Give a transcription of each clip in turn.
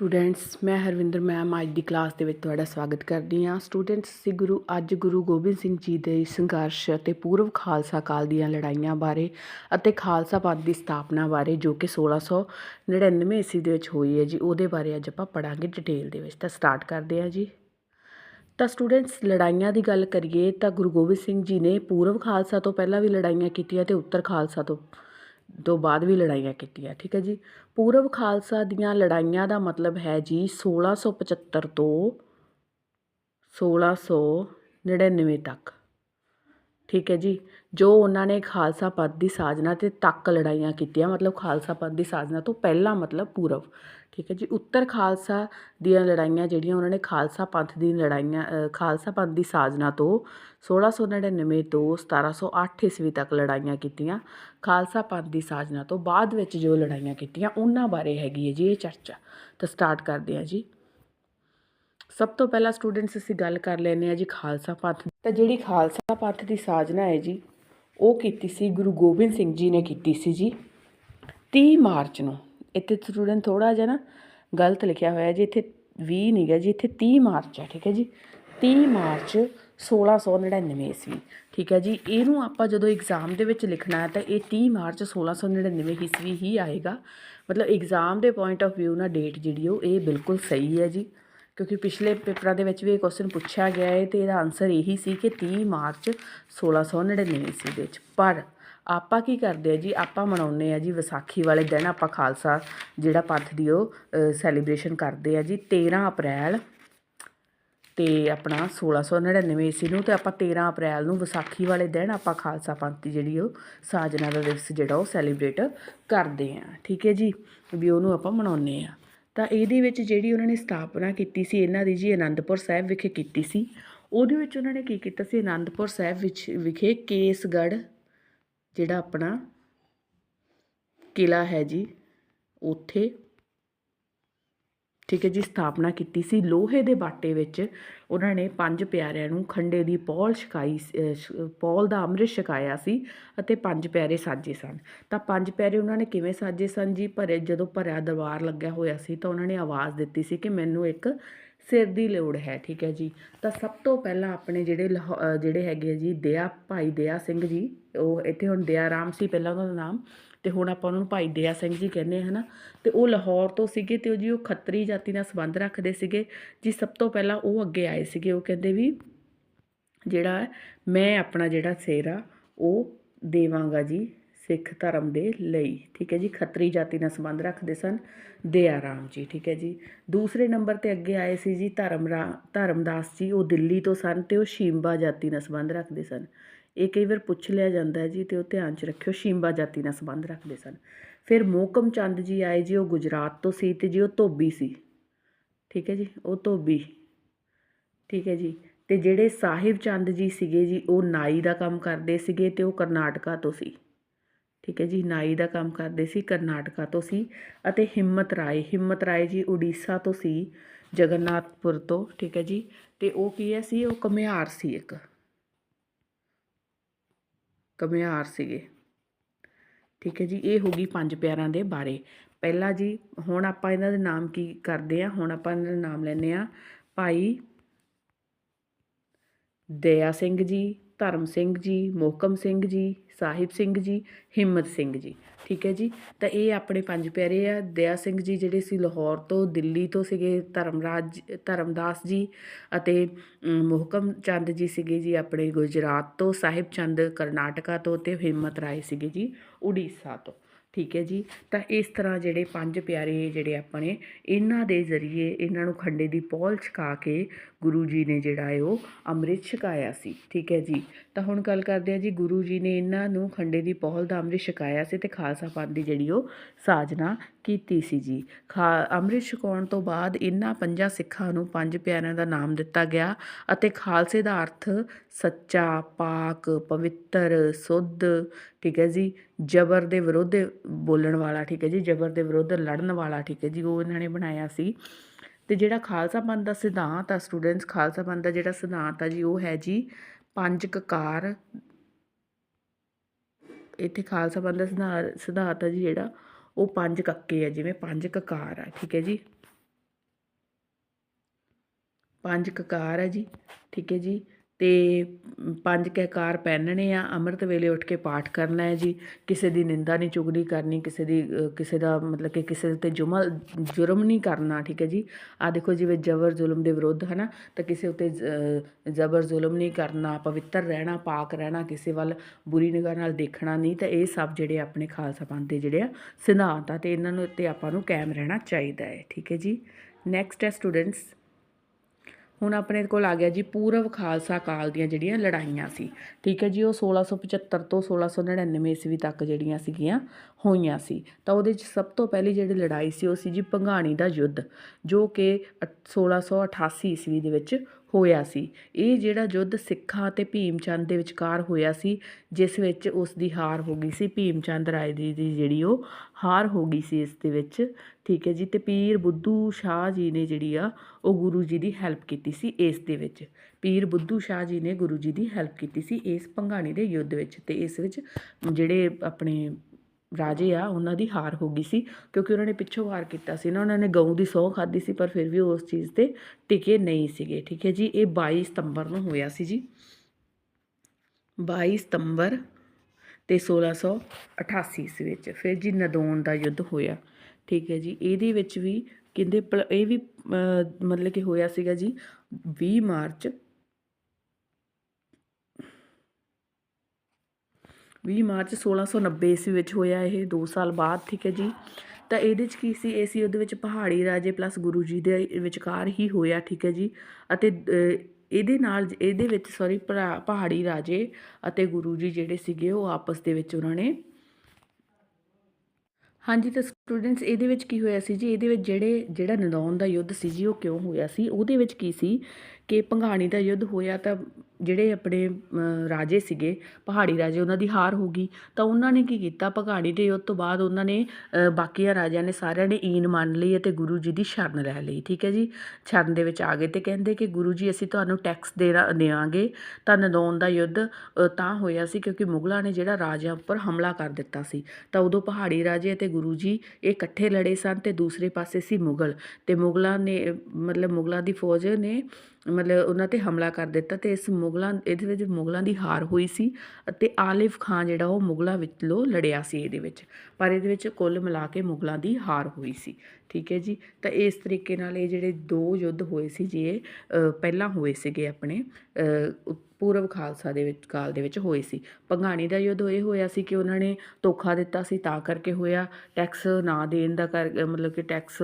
Students ਮੈਂ Harvinder ma'am, ਅੱਜ ਦੀ class ਦੇ ਵਿੱਚ ਤੁਹਾਡਾ ਸਵਾਗਤ ਕਰਦੀ ਹਾਂ। ਸਟੂਡੈਂਟਸ ਸੀ ਗੁਰੂ, ਅੱਜ ਗੁਰੂ ਗੋਬਿੰਦ ਸਿੰਘ ਜੀ ਦੇ ਸੰਘਰਸ਼ ਅਤੇ ਪੂਰਵ ਖਾਲਸਾ ਕਾਲ ਦੀਆਂ ਲੜਾਈਆਂ ਬਾਰੇ ਅਤੇ ਖਾਲਸਾ ਪੰਥ ਦੀ ਸਥਾਪਨਾ ਬਾਰੇ, ਜੋ ਕਿ 1699 ਈਸਵੀ ਦੇ ਵਿੱਚ ਹੋਈ ਹੈ ਜੀ, ਉਹਦੇ ਬਾਰੇ ਅੱਜ ਆਪਾਂ ਪੜਾਂਗੇ ਡਿਟੇਲ ਦੇ ਵਿੱਚ। ਤਾਂ ਸਟਾਰਟ ਕਰਦੇ ਹਾਂ ਜੀ। ਤਾਂ ਸਟੂਡੈਂਟਸ ਲੜਾਈਆਂ ਦੀ ਗੱਲ ਕਰੀਏ ਤਾਂ ਗੁਰੂ ਗੋਬਿੰਦ ਸਿੰਘ ਜੀ ਨੇ ਪੂਰਵ ਖਾਲਸਾ ਤੋਂ ਪਹਿਲਾਂ ਵੀ ਲੜਾਈਆਂ ਕੀਤੀਆਂ ਤੇ ਉੱਤਰ ਖਾਲਸਾ ਤੋਂ ਤੋਂ ਬਾਅਦ ਵੀ ਲੜਾਈਆਂ ਕੀਤੀਆਂ, ਠੀਕ ਹੈ ਜੀ? ਪੂਰਬ ਖਾਲਸਾ ਦੀਆਂ ਲੜਾਈਆਂ ਦਾ ਮਤਲਬ ਹੈ ਜੀ 1675 ਤੋਂ 1699 ਤੱਕ, ਠੀਕ ਹੈ ਜੀ? ਜੋ ਉਹਨਾਂ ਨੇ ਖਾਲਸਾ ਪੰਥ ਦੀ ਸਾਜਨਾ ਤੇ ਤੱਕ ਲੜਾਈਆਂ ਕੀਤੀਆਂ, ਮਤਲਬ ਖਾਲਸਾ ਪੰਥ ਦੀ ਸਾਜਨਾ ਤੋਂ ਪਹਿਲਾਂ ਮਤਲਬ ਪੂਰਬ। ਠੀਕ ਹੈ ਜੀ। ਉੱਤਰ ਖਾਲਸਾ ਦੀਆਂ ਲੜਾਈਆਂ ਜਿਹੜੀਆਂ ਉਹਨਾਂ ਨੇ ਖਾਲਸਾ ਪੰਥ ਦੀ ਲੜਾਈਆਂ ਖਾਲਸਾ ਪੰਥ ਦੀ ਸਾਜਨਾ ਤੋਂ 1699 ਤੋਂ 1708 ਈਸਵੀ ਤੱਕ ਲੜਾਈਆਂ ਕੀਤੀਆਂ। ਖਾਲਸਾ ਪੰਥ ਦੀ ਸਾਜਨਾ ਤੋਂ ਬਾਅਦ ਵਿੱਚ ਜੋ ਲੜਾਈਆਂ ਕੀਤੀਆਂ, ਉਹਨਾਂ ਬਾਰੇ ਹੈਗੀ ਹੈ ਜੀ ਇਹ ਚਰਚਾ। ਤਾਂ ਸਟਾਰਟ ਕਰਦੇ ਹਾਂ ਜੀ। ਸਭ ਤੋਂ ਪਹਿਲਾਂ ਸਟੂਡੈਂਟਸ ਅਸੀਂ ਗੱਲ ਕਰ ਲੈਂਦੇ ਹਾਂ ਜੀ ਖਾਲਸਾ ਪੰਥ ਤਾਂ ਜਿਹੜੀ ਖਾਲਸਾ ਪੰਥ ਦੀ ਸਾਜਨਾ ਹੈ ਜੀ, ਉਹ ਕੀਤੀ ਸੀ ਗੁਰੂ ਗੋਬਿੰਦ ਸਿੰਘ ਜੀ ਨੇ ਕੀਤੀ ਸੀ ਜੀ 30 ਮਾਰਚ ਨੂੰ। ਇੱਥੇ ਸਟੂਡੈਂਟ ਥੋੜ੍ਹਾ ਜਿਹਾ ਨਾ ਗਲਤ ਲਿਖਿਆ ਹੋਇਆ ਜੀ, ਇੱਥੇ ਵੀਹ ਨਹੀਂ ਗਾ ਜੀ, ਇੱਥੇ ਤੀਹ ਮਾਰਚ ਹੈ ਠੀਕ ਹੈ ਜੀ। ਤੀਹ ਮਾਰਚ 1699 ਈਸਵੀ, ਠੀਕ ਹੈ ਜੀ। ਇਹਨੂੰ ਆਪਾਂ ਜਦੋਂ ਐਗਜ਼ਾਮ ਦੇ ਵਿੱਚ ਲਿਖਣਾ ਹੈ ਤਾਂ ਇਹ 30 ਮਾਰਚ 1699 ਈਸਵੀ ਹੀ ਆਏਗਾ। ਮਤਲਬ ਐਗਜ਼ਾਮ ਦੇ ਪੁਆਇੰਟ ਆਫ View ਨਾਲ ਡੇਟ ਜਿਹੜੀ ਉਹ ਇਹ ਬਿਲਕੁਲ ਸਹੀ ਹੈ ਜੀ। ਕਿਉਂਕਿ ਪਿਛਲੇ ਪੇਪਰਾਂ ਦੇ ਵਿੱਚ ਵੀ ਇਹ ਕੁਐਸਚਨ ਪੁੱਛਿਆ ਗਿਆ ਹੈ ਤੇ ਇਹਦਾ ਆਨਸਰ ਇਹੀ ਸੀ ਕਿ 30 ਮਾਰਚ 1699 ਈਸਵੀ ਦੇ ਵਿੱਚ। ਪਰ ਆਪਾਂ ਕੀ ਕਰਦੇ ਆ ਜੀ? ਆਪਾਂ ਮਨਾਉਂਦੇ ਆ ਜੀ ਵਿਸਾਖੀ ਵਾਲੇ ਦਿਨ, ਆਪਾਂ ਖਾਲਸਾ ਜਿਹੜਾ ਪੰਥ ਦੀ ਉਹ ਸੈਲੀਬ੍ਰੇਸ਼ਨ ਕਰਦੇ ਆ ਜੀ 13 ਅਪ੍ਰੈਲ ਤੇ ਆਪਣਾ 1699 ਈਸਵੀ ਨੂੰ ਤੇ ਆਪਾਂ 13 ਅਪ੍ਰੈਲ ਨੂੰ ਵਿਸਾਖੀ ਵਾਲੇ ਦਿਨ ਆਪਾਂ ਖਾਲਸਾ ਪੰਥ ਦੀ ਜਿਹੜੀ ਉਹ ਸਾਜਨਾ ਦਾ ਦਿਵਸ ਜਿਹੜਾ ਉਹ ਸੈਲੀਬ੍ਰੇਟ ਕਰਦੇ ਆ। ਠੀਕ ਹੈ ਜੀ? ਵੀ ਉਹਨੂੰ ਆਪਾਂ ਮਨਾਉਂਦੇ ਆ। ਤਾਂ ਇਹਦੇ ਵਿੱਚ ਜਿਹੜੀ ਉਹਨਾਂ ਨੇ ਸਥਾਪਨਾ ਕੀਤੀ ਸੀ ਇਹਨਾਂ ਦੀ ਜੀ ਆਨੰਦਪੁਰ ਸਾਹਿਬ ਵਿਖੇ ਕੀਤੀ ਸੀ। ਉਹਦੇ ਵਿੱਚ ਉਹਨਾਂ ਨੇ ਕੀ ਕੀਤਾ ਸੀ? ਆਨੰਦਪੁਰ ਸਾਹਿਬ ਵਿੱਚ ਵਿਖੇ ਕੇਸਗੜ੍ਹ ਜਿਹੜਾ ਆਪਣਾ ਕਿਲਾ ਹੈ ਜੀ, ਉੱਥੇ ਠੀਕ ਹੈ ਜੀ, ਸਥਾਪਨਾ ਕੀਤੀ ਸੀ। ਲੋਹੇ ਦੇ ਬਾਟੇ ਵਿੱਚ ਉਹਨਾਂ ਨੇ ਪੰਜ ਪਿਆਰਿਆਂ ਨੂੰ ਖੰਡੇ ਦੀ ਪੌਲ ਛਕਾਈ ਪੌਲ ਦਾ ਅੰਮ੍ਰਿਤ ਛਕਾਇਆ ਸੀ ਅਤੇ ਪੰਜ ਪਿਆਰੇ ਸਾਜੇ ਸਨ। ਤਾਂ ਪੰਜ ਪਿਆਰੇ ਉਹਨਾਂ ਨੇ ਕਿਵੇਂ ਸਾਜੇ ਸਨ ਜੀ? ਭਰੇ, ਜਦੋਂ ਭਰਿਆ ਦਰਬਾਰ ਲੱਗਿਆ ਹੋਇਆ ਸੀ ਤਾਂ ਉਹਨਾਂ ਨੇ ਆਵਾਜ਼ ਦਿੱਤੀ ਸੀ ਕਿ ਮੈਨੂੰ ਇੱਕ ਸਿਰ ਦੀ ਲੋੜ ਹੈ, ਠੀਕ ਹੈ ਜੀ। ਤਾਂ ਸਭ ਤੋਂ ਪਹਿਲਾਂ ਆਪਣੇ ਜਿਹੜੇ ਲਾਹੌ- ਜਿਹੜੇ ਹੈਗੇ ਆ ਜੀ ਦਇਆ ਭਾਈ ਦਇਆ ਸਿੰਘ ਜੀ, ਉਹ ਇੱਥੇ ਹੁਣ ਦਇਆ ਰਾਮ ਸੀ ਪਹਿਲਾਂ ਉਹਨਾਂ ਦਾ ਨਾਮ, ਤੇ ਹੁਣ ਆਪਾਂ ਉਹਨਾਂ ਨੂੰ ਭਾਈ ਦਇਆ ਸਿੰਘ ਜੀ ਕਹਿੰਦੇ ਹਾਂ ਹਨਾ। ਤੇ ਉਹ ਲਾਹੌਰ ਤੋਂ ਸੀਗੇ ਤੇ ਉਹ ਜੀ ਉਹ ਖੱਤਰੀ ਜਾਤੀ ਨਾਲ ਸੰਬੰਧ ਰੱਖਦੇ ਸੀਗੇ। ਜੀ ਸਭ ਤੋਂ ਪਹਿਲਾਂ ਉਹ ਅੱਗੇ ਆਏ ਸੀਗੇ, ਉਹ ਕਹਿੰਦੇ ਵੀ ਜਿਹੜਾ ਮੈਂ ਆਪਣਾ ਜਿਹੜਾ ਸਿਰ ਆ, ਉਹ ਦੇਵਾਂਗਾ ਜੀ। ਸਿੱਖ ਧਰਮ ਦੇ ਲਈ, ਠੀਕ ਹੈ ਜੀ? ਖੱਤਰੀ ਜਾਤੀ ਨਾਲ ਸੰਬੰਧ ਰੱਖਦੇ ਸਨ। ਦਇਆ ਰਾਮ ਜੀ, ਠੀਕ ਹੈ ਜੀ? ਦੂਸਰੇ ਨੰਬਰ ਤੇ ਅੱਗੇ ਆਏ ਸੀ ਜੀ ਧਰਮ ਧਰਮਦਾਸ ਜੀ, ਉਹ ਦਿੱਲੀ ਤੋਂ ਸਨ ਤੇ ਉਹ ਸ਼ੀਮਬਾ ਜਾਤੀ ਨਾਲ ਸੰਬੰਧ ਰੱਖਦੇ ਸਨ। ਇਹ ਕਈ ਵਾਰ ਪੁੱਛ ਲਿਆ ਜਾਂਦਾ ਹੈ ਜੀ ਤੇ ਉਹ ਧਿਆਨ 'ਚ ਰੱਖਿਓ ਸ਼ੀਮਬਾ ਜਾਤੀ ਨਾਲ ਸੰਬੰਧ ਰੱਖਦੇ ਸਨ। ਫਿਰ ਮੋਕਮ ਚੰਦ ਜੀ ਆਏ ਜੀ, ਉਹ ਗੁਜਰਾਤ ਤੋਂ ਸੀ ਤੇ ਜੀ ਉਹ ਧੋਬੀ ਸੀ। ਠੀਕ ਹੈ ਜੀ? ਉਹ ਧੋਬੀ। ਠੀਕ ਹੈ ਜੀ? ਤੇ ਜਿਹੜੇ ਸਾਹਿਬ ਚੰਦ ਜੀ ਸੀਗੇ ਜੀ, ਉਹ ਨਾਈ ਦਾ ਕੰਮ ਕਰਦੇ ਸੀਗੇ ਤੇ ਉਹ ਕਰਨਾਟਕਾ ਤੋਂ ਸੀ। ਠੀਕ ਹੈ ਜੀ, ਨਾਈ ਦਾ ਕੰਮ ਕਰਦੇ ਸੀ ਕਰਨਾਟਕਾ ਤੋਂ ਸੀ ਅਤੇ ਹਿੰਮਤ ਰਾਏ ਹਿੰਮਤ ਰਾਏ ਜੀ ਉੜੀਸਾ ਤੋਂ ਸੀ, ਜਗਨਨਾਥਪੁਰ ਤੋਂ, ਠੀਕ ਹੈ ਜੀ, ਤੇ ਉਹ ਕੀ ਹੈ ਸੀ, ਉਹ ਕਮਿਆਰ ਸੀ ਇੱਕ। ਕਮਿਆਰ ਸੀਗੇ। ਠੀਕ ਹੈ ਜੀ, ਇਹ ਹੋ ਗਈ ਪੰਜ ਪਿਆਰਾਂ ਦੇ ਬਾਰੇ। ਪਹਿਲਾ ਜੀ, ਹੁਣ ਆਪਾਂ ਇਹਨਾਂ ਦੇ ਨਾਮ ਕੀ ਕਰਦੇ ਆ ਹੁਣ ਆਪਾਂ ਇਹਨਾਂ ਦੇ ਨਾਮ ਲੈਂਦੇ ਆ ਭਾਈ ਦਇਆ ਸਿੰਘ ਜੀ, ਧਰਮ ਸਿੰਘ ਜੀ, ਮੋਹਕਮ ਸਿੰਘ ਜੀ ਸਾਹਿਬ ਸਿੰਘ ਜੀ, ਹਿੰਮਤ ਸਿੰਘ ਜੀ, ਠੀਕ ਹੈ ਜੀ? ਤਾਂ ਇਹ ਆਪਣੇ ਪੰਜ ਪਿਆਰੇ ਆ, ਦਇਆ ਸਿੰਘ ਜੀ ਜਿਹੜੇ ਸੀ ਲਾਹੌਰ ਤੋਂ, ਦਿੱਲੀ ਤੋਂ ਸੀਗੇ, ਧਰਮਰਾਜ, ਧਰਮਦਾਸ ਜੀ ਅਤੇ ਮੋਹਕਮ ਚੰਦ ਜੀ ਸੀਗੇ ਜੀ ਆਪਣੇ ਗੁਜਰਾਤ ਤੋਂ, ਸਾਹਿਬ ਚੰਦ ਕਰਨਾਟਕਾ ਤੋਂ ਤੇ ਹਿੰਮਤ ਰਾਏ ਸੀਗੇ ਜੀ ਉੜੀਸਾ ਤੋਂ। ਠੀਕ ਹੈ ਜੀ। ਤਾਂ ਇਸ ਤਰ੍ਹਾਂ ਜਿਹੜੇ ਪੰਜ ਪਿਆਰੇ ਜਿਹੜੇ ਆਪਣੇ ਇਹਨਾਂ ਦੇ ਜ਼ਰੀਏ ਇਹਨਾਂ ਨੂੰ ਖੰਡੇ ਦੀ ਪੌਲ ਛਕਾ ਕੇ ਗੁਰੂ ਜੀ ਨੇ ਜਿਹੜਾ ਹੈ ਉਹ ਅੰਮ੍ਰਿਤ ਛਕਾਇਆ ਸੀ। ਠੀਕ ਹੈ ਜੀ। ਤਾਂ ਹੁਣ ਗੱਲ ਕਰਦੇ ਆ ਜੀ, ਗੁਰੂ ਜੀ ਨੇ ਇਹਨਾਂ ਨੂੰ ਖੰਡੇ ਦੀ ਪੌਲ ਦਾ ਅੰਮ੍ਰਿਤ ਛਕਾਇਆ ਸੀ ਤੇ ਖਾਲਸਾ ਪੰਥ ਦੀ ਜਿਹੜੀ ਉਹ ਸਾਜਨਾ ਕੀਤੀ ਸੀ ਜੀ। ਖਾ, ਅੰਮ੍ਰਿਤ ਛਕਾਉਣ ਤੋਂ ਬਾਅਦ ਇਹਨਾਂ ਪੰਜਾਂ ਸਿੱਖਾਂ ਨੂੰ ਪੰਜ ਪਿਆਰਿਆਂ ਦਾ ਨਾਮ ਦਿੱਤਾ ਗਿਆ ਅਤੇ ਖਾਲਸੇ ਦਾ ਅਰਥ ਸੱਚਾ, ਪਾਕ, ਪਵਿੱਤਰ, ਸੁੱਧ ਠੀਕ ਹੈ ਜੀ, ਜ਼ਬਰ ਦੇ ਵਿਰੁੱਧ ਬੋਲਣ ਵਾਲਾ, ਠੀਕ ਹੈ ਜੀ, ਜ਼ਬਰ ਦੇ ਵਿਰੁੱਧ ਲੜਨ ਵਾਲਾ, ਠੀਕ ਹੈ ਜੀ, ਉਹ ਇਹਨਾਂ ਨੇ ਬਣਾਇਆ ਸੀ। ਤੇ ਜਿਹੜਾ ਖਾਲਸਾ ਪੰਥ ਦਾ ਸਿਧਾਂਤ ਆ ਸਟੂਡੈਂਟਸ, ਖਾਲਸਾ ਪੰਥ ਦਾ ਜਿਹੜਾ ਸਿਧਾਂਤ ਆ ਜੀ, ਉਹ ਹੈ ਜੀ ਪੰਜ ਕਕਾਰ। ਇੱਥੇ ਖਾਲਸਾ ਪੰਥ ਦਾ ਸਿਧਾ- ਸਿਧਾਂਤ ਆ ਜੀ ਜਿਹੜਾ, ਉਹ ਪੰਜ ਕੱਕੇ ਆ, ਜਿਵੇਂ ਪੰਜ ਕਕਾਰ ਆ, ਠੀਕ ਹੈ ਜੀ। ਪੰਜ ਕਕਾਰ ਹੈ ਜੀ, ਠੀਕ ਹੈ ਜੀ। ਅਤੇ ਪੰਜ ਕਹਿਕਾਰ ਪਹਿਨਣੇ ਆ, ਅੰਮ੍ਰਿਤ ਵੇਲੇ ਉੱਠ ਕੇ ਪਾਠ ਕਰਨਾ ਹੈ ਜੀ। ਕਿਸੇ ਦੀ ਨਿੰਦਾ ਨਹੀਂ ਚੁਗਲੀ ਕਰਨੀ, ਕਿਸੇ ਦੀ ਕਿਸੇ ਦਾ ਮਤਲਬ ਕਿ ਕਿਸੇ ਉੱਤੇ ਜੁਮਾ, ਜੁਰਮ ਨਹੀਂ ਕਰਨਾ, ਠੀਕ ਹੈ ਜੀ। ਆ ਦੇਖੋ ਜਿਵੇਂ ਜ਼ਬਰ ਜ਼ੁਲਮ ਦੇ ਵਿਰੁੱਧ, ਹੈ ਨਾ? ਤਾਂ ਕਿਸੇ ਉੱਤੇ ਜ਼- ਜ਼ਬਰ ਜ਼ੁਲਮ ਨਹੀਂ ਕਰਨਾ, ਪਵਿੱਤਰ ਰਹਿਣਾ, ਪਾਕ ਰਹਿਣਾ, ਕਿਸੇ ਵੱਲ ਬੁਰੀ ਨਿਗਾਹ ਨਾਲ ਦੇਖਣਾ ਨਹੀਂ, ਤਾਂ ਇਹ ਸਭ ਜਿਹੜੇ ਆਪਣੇ ਖਾਲਸਾ ਪੰਥ ਦੇ ਜਿਹੜੇ ਆ ਸਿਧਾਂਤ ਆ, ਤੇ ਇਹਨਾਂ ਨੂੰ ਉੱਤੇ ਆਪਾਂ ਨੂੰ ਕਾਇਮ ਰਹਿਣਾ ਚਾਹੀਦਾ ਹੈ, ਠੀਕ ਹੈ ਜੀ। ਨੈਕਸਟ ਹੈ ਸਟੂਡੈਂਟਸ ਹੁਣ ਆਪਣੇ ਕੋਲ ਆ ਗਿਆ ਜੀ ਪੂਰਵ ਖਾਲਸਾ ਕਾਲ ਦੀਆਂ ਜਿਹੜੀਆਂ ਲੜਾਈਆਂ ਸੀ। ਠੀਕ ਹੈ ਜੀ, ਉਹ 1675 ਤੋਂ 1699 ਈਸਵੀ ਤੱਕ ਜਿਹੜੀਆਂ ਸੀਗੀਆਂ ਹੋਈਆਂ ਸੀ। ਤਾਂ ਉਹਦੇ 'ਚ ਸਭ ਤੋਂ ਪਹਿਲੀ ਜਿਹੜੀ ਲੜਾਈ ਸੀ, ਉਹ ਸੀ ਜੀ ਭੰਗਾਣੀ ਦਾ ਯੁੱਧ, ਜੋ ਕਿ ਅ- 1688 ਈਸਵੀ ਦੇ ਵਿੱਚ ਹੋਇਆ ਸੀ। ਇਹ ਜਿਹੜਾ ਯੁੱਧ ਸਿੱਖਾਂ ਅਤੇ ਭੀਮ ਚੰਦ ਦੇ ਵਿਚਕਾਰ ਹੋਇਆ ਸੀ, ਜਿਸ ਵਿੱਚ ਉਸ ਦੀ ਹਾਰ ਹੋ ਗਈ ਸੀ। ਭੀਮ ਚੰਦ ਰਾਏ ਜੀ ਦੀ ਜਿਹੜੀ ਉਹ ਹਾਰ ਹੋ ਗਈ ਸੀ ਇਸ ਦੇ ਵਿੱਚ, ਠੀਕ ਹੈ ਜੀ। ਤੇ ਪੀਰ ਬੁੱਧੂ ਸ਼ਾਹ ਜੀ ਨੇ ਜਿਹੜੀ ਆ, ਉਹ ਗੁਰੂ ਜੀ ਦੀ ਹੈਲਪ ਕੀਤੀ ਸੀ ਇਸ ਦੇ ਵਿੱਚ। ਪੀਰ ਬੁੱਧੂ ਸ਼ਾਹ ਜੀ ਨੇ ਗੁਰੂ ਜੀ ਦੀ ਹੈਲਪ ਕੀਤੀ ਸੀ ਇਸ ਭੰਗਾਣੀ ਦੇ ਯੁੱਧ ਵਿੱਚ। ਤੇ ਇਸ ਵਿੱਚ ਜਿਹੜੇ ਆਪਣੇ ਰਾਜੇ ਆ, ਉਹਨਾਂ ਦੀ ਹਾਰ ਹੋ ਗਈ ਸੀ ਕਿਉਂਕਿ ਉਹਨਾਂ ਨੇ ਪਿੱਛੋਂ ਵਾਰ ਕੀਤਾ ਸੀ ਨਾ, ਉਹਨਾਂ ਨੇ ਗਊ ਦੀ ਸਹੁੰ ਖਾਧੀ ਸੀ, ਪਰ ਫਿਰ ਵੀ ਉਸ ਚੀਜ਼ ਤੇ ਟਿਕੇ ਨਹੀਂ ਸੀਗੇ, ਠੀਕ ਹੈ ਜੀ? ਇਹ 22 ਸਤੰਬਰ ਨੂੰ ਹੋਇਆ ਸੀ ਜੀ। 22 ਸਤੰਬਰ ਤੇ 1688 ਈਸਵੀ ਵਿੱਚ ਫਿਰ ਜੀ ਨਦੌਣ ਦਾ ਯੁੱਧ ਹੋਇਆ, ਠੀਕ ਹੈ ਜੀ? ਇਹਦੇ ਵਿੱਚ ਵੀ ਕਹਿੰਦੇ ਪਲ- ਇਹ ਵੀ ਮਤਲਬ ਕਿ ਹੋਇਆ ਸੀਗਾ ਜੀ 20 ਮਾਰਚ 20 ਮਾਰਚ 1690 ਈਸਵੀ ਵਿੱਚ ਹੋਇਆ ਇਹ 2 ਸਾਲ ਬਾਅਦ, ਠੀਕ ਹੈ ਜੀ। ਤਾਂ ਇਹਦੇ 'ਚ ਕੀ ਸੀ? ਇਹ ਸੀ ਉਹਦੇ ਵਿੱਚ ਪਹਾੜੀ ਰਾਜੇ ਪਲੱਸ ਗੁਰੂ ਜੀ ਦੇ ਵਿਚਕਾਰ ਹੀ ਹੋਇਆ, ਠੀਕ ਹੈ ਜੀ। ਅਤੇ ਇਹਦੇ ਨਾਲ ਇਹਦੇ ਵਿੱਚ ਸੌਰੀ ਪਹਾੜੀ ਰਾਜੇ ਅਤੇ ਗੁਰੂ ਜੀ ਜਿਹੜੇ ਸੀਗੇ, ਉਹ ਆਪਸ ਦੇ ਵਿੱਚ ਉਹਨਾਂ ਨੇ ਹਾਂਜੀ, ਤਾਂ ਸਟੂਡੈਂਟਸ ਇਹਦੇ ਵਿੱਚ ਕੀ ਹੋਇਆ ਸੀ ਜੀ? ਇਹਦੇ ਵਿੱਚ ਜਿਹੜੇ, ਜਿਹੜਾ ਨਦੌਣ ਦਾ ਯੁੱਧ ਸੀ ਜੀ, ਉਹ ਕਿਉਂ ਹੋਇਆ ਸੀ? ਉਹਦੇ ਵਿੱਚ ਕੀ ਸੀ ਕਿ ਭੰਗਾਣੀ ਦਾ ਯੁੱਧ ਹੋਇਆ ਤਾਂ ਜਿਹੜੇ ਆਪਣੇ ਰਾਜੇ ਸੀਗੇ, ਪਹਾੜੀ ਰਾਜੇ, ਉਹਨਾਂ ਦੀ ਹਾਰ ਹੋ ਗਈ, ਤਾਂ ਉਹਨਾਂ ਨੇ ਕੀ ਕੀਤਾ? ਭੰਗਾਣੀ ਦੇ ਯੁੱਧ ਤੋਂ ਬਾਅਦ ਉਹਨਾਂ ਨੇ ਬਾਕੀਆਂ ਰਾਜਿਆਂ ਨੇ ਸਾਰਿਆਂ ਨੇ ਈਨ ਮੰਨ ਲਈ ਅਤੇ ਗੁਰੂ ਜੀ ਦੀ ਸ਼ਰਨ ਲੈ ਲਈ, ਠੀਕ ਹੈ ਜੀ? ਸ਼ਰਨ ਦੇ ਵਿੱਚ ਆ ਗਏ ਤੇ ਕਹਿੰਦੇ ਕਿ ਗੁਰੂ ਜੀ, ਅਸੀਂ ਤੁਹਾਨੂੰ ਟੈਕਸ ਦੇਣਾ ਦੇਵਾਂਗੇ ਤਾਂ ਨਦੌਣ ਦਾ ਯੁੱਧ ਤਾਂ ਹੋਇਆ ਸੀ ਕਿਉਂਕਿ ਮੁਗਲਾਂ ਨੇ ਜਿਹੜਾ ਰਾਜਿਆਂ ਉੱਪਰ ਹਮਲਾ ਕਰ ਦਿੱਤਾ ਸੀ, ਤਾਂ ਉਦੋਂ ਪਹਾੜੀ ਰਾਜੇ ਅਤੇ ਗੁਰੂ ਜੀ ਇਹ ਇਕੱਠੇ ਲੜੇ ਸਨ ਤੇ ਦੂਸਰੇ ਪਾਸੇ ਸੀ ਮੁਗਲ, ਤੇ ਮੁਗਲਾਂ ਨੇ, ਮਤਲਬ ਮੁਗਲਾਂ ਦੀ ਫੌਜ ਨੇ ਮਤਲਬ ਉਹਨਾਂ ਤੇ ਹਮਲਾ ਕਰ ਦਿੱਤਾ ਤੇ ਇਸ ਮੁਗਲਾਂ, ਇਹਦੇ ਵਿੱਚ ਮੁਗਲਾਂ ਦੀ ਹਾਰ ਹੋਈ ਸੀ ਅਤੇ ਆਲਿਫ ਖਾਨ ਜਿਹੜਾ ਉਹ ਮੁਗਲਾਂ ਵਿੱਚੋਂ ਲੜਿਆ ਸੀ ਇਹਦੇ ਵਿੱਚ। ਪਰ ਇਹਦੇ ਵਿੱਚ ਕੁੱਲ ਮਿਲਾ ਕੇ ਮੁਗਲਾਂ ਦੀ ਹਾਰ ਹੋਈ ਸੀ। ਠੀਕ ਹੈ ਜੀ? ਤਾਂ ਇਸ ਤਰੀਕੇ ਨਾਲ ਇਹ ਜਿਹੜੇ ਦੋ ਯੁੱਧ ਹੋਏ ਸੀ ਜੀ ਇਹ ਪਹਿਲਾਂ ਹੋਏ ਸੀਗੇ ਆਪਣੇ ਅ, ਪੂਰਵ ਖਾਲਸਾ ਦੇ ਵਿੱਚ ਕਾਲ ਦੇ ਵਿੱਚ ਹੋਏ ਸੀ। ਭੰਗਾਣੀ ਦਾ ਯੁੱਧ ਇਹ ਹੋਇਆ ਸੀ ਕਿ ਉਹਨਾਂ ਨੇ ਧੋਖਾ ਦਿੱਤਾ ਸੀ ਤਾਂ ਕਰਕੇ ਹੋਇਆ। ਟੈਕਸ ਨਾ ਦੇਣ ਦਾ ਕਰ ਮਤਲਬ ਕਿ ਟੈਕਸ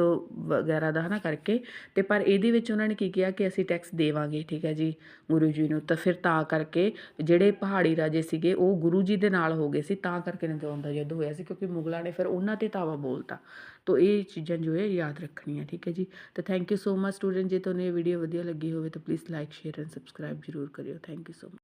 ਵਗੈਰਾ ਦਾ ਹਨਾ ਕਰਕੇ। ਤੇ ਪਰ ਇਹਦੇ ਵਿੱਚ ਉਹਨਾਂ ਨੇ ਕੀ ਕਿਹਾ ਕਿ ਅਸੀਂ ਟੈਕਸ ਦੇਵਾਂਗੇ ਠੀਕ ਹੈ ਜੀ ਗੁਰੂ ਜੀ ਨੂੰ। ਤਾਂ ਫਿਰ ਤਾਂ ਕਰਕੇ ਜਿਹੜੇ ਪਹਾੜੀ ਰਾਜੇ ਸੀਗੇ ਉਹ ਗੁਰੂ ਜੀ ਦੇ ਨਾਲ ਹੋ ਗਏ ਸੀ ਤਾਂ ਕਰਕੇ ਨਦੌਣ ਦਾ ਯੁੱਧ ਹੋਇਆ ਸੀ ਕਿਉਂਕਿ ਮੁਗਲਾਂ ਨੇ ਫਿਰ ਉਹਨਾਂ ਤੇ ਧਾਵਾ ਬੋਲਤਾ। ਤੋ ਇਹ ਚੀਜ਼ਾਂ ਜੋ ਹੈ ਯਾਦ ਰੱਖਣੀਆਂ, ਠੀਕ ਹੈ ਜੀ। ਤਾਂ thank you so much student ਜੇ ਤੁਹਾਨੂੰ ਇਹ ਵੀਡੀਓ ਵਧੀਆ ਲੱਗੀ ਹੋਵੇ ਤਾਂ please like share and subscribe ਜ਼ਰੂਰ ਕਰਿਓ। Thank you so much